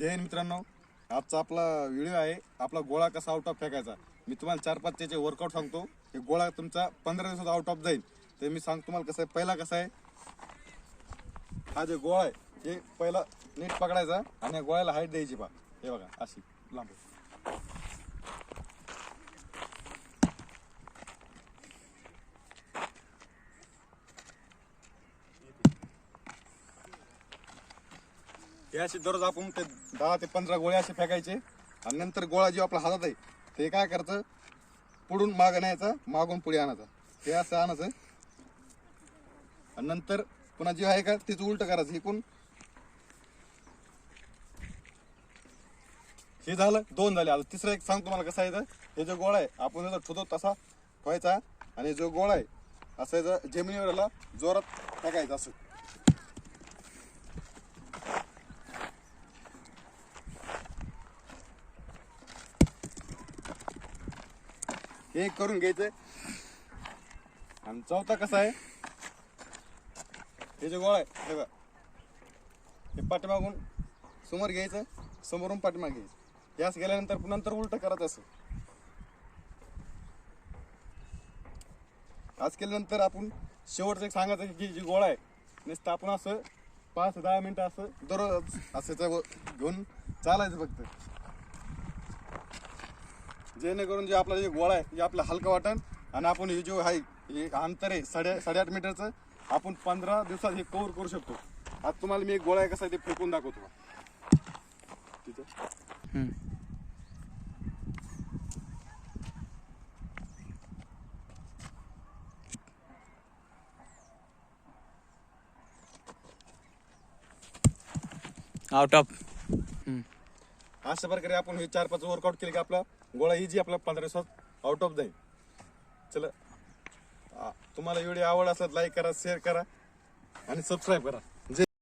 जय हिंद मित्रांनो. आजचा आपला व्हिडिओ आहे. आपला गोळा कसा आउट ऑफ फेकायचा? मी तुम्हाला चार पाच त्याचे वर्कआउट सांगतो. हे गोळा तुमचा पंधरा दिवसात आउट ऑफ जाईल. ते मी सांगतो तुम्हाला कसं आहे. पहिला कसा आहे? हा जे गोळा आहे हे पहिला नीट पकडायचा आणि या गोळ्याला हाईट द्यायची पा हे बघा अशी लांब. हे असे दररोज आपण ते दहा ते पंधरा गोळे असे फेकायचे. आणि नंतर गोळा जो आपला हातात आहे ते काय करतं पुढून माग न्यायचा मागून पुढे आणायचा. ते असं आणायचं. आणि नंतर पुन्हा जे आहे का तेच उलट करायचं. इकून हे झालं दोन झाले. आता तिसरं एक सांग तुम्हाला कसं आहे तर हे जो गोळा आहे आपण जसा ठोतो तसा ठेवायचा आणि जो गोळा आहे असं याचं जमिनीवर जोरात टाकायचा असं. हे करून घ्यायचंय. आणि चौथा कसा आहे? हे जे गोळा आहे बघा. हे पाठीमागून समोर घ्यायचं समोरून पाठीमाग घ्यायचं. यास गेल्यानंतर नंतर उलट करायचं असं. आज केल्यानंतर आपण शेवटचं एक सांगायचं की जी गोळा आहे नुसतं आपण असं पाच दहा मिनिटं असं दररोज असं घेऊन चालायचं फक्त. जेणेकरून जे आपला जे गोळा आहे जे आपला हलका वाटण आणि आपण हे जो आहे हे अंतर आहे साडे साडेआठ मीटरचं आपण पंधरा दिवसात हे कव्हर करू शकतो. आता तुम्हाला मी एक गोळा आहे कसा आहे ते फेकून दाखवतो तिथं. आउट ऑफ अशा प्रकारे आपण हे चार पाच वर्कआउट केले की आपला? गोळा ही जी आपला पंधरा दिवसात आउट ऑफ जाईल. चला. आ, तुम्हाला व्हिडिओ आवड असला लाईक करा शेअर करा आणि सबस्क्राईब करा.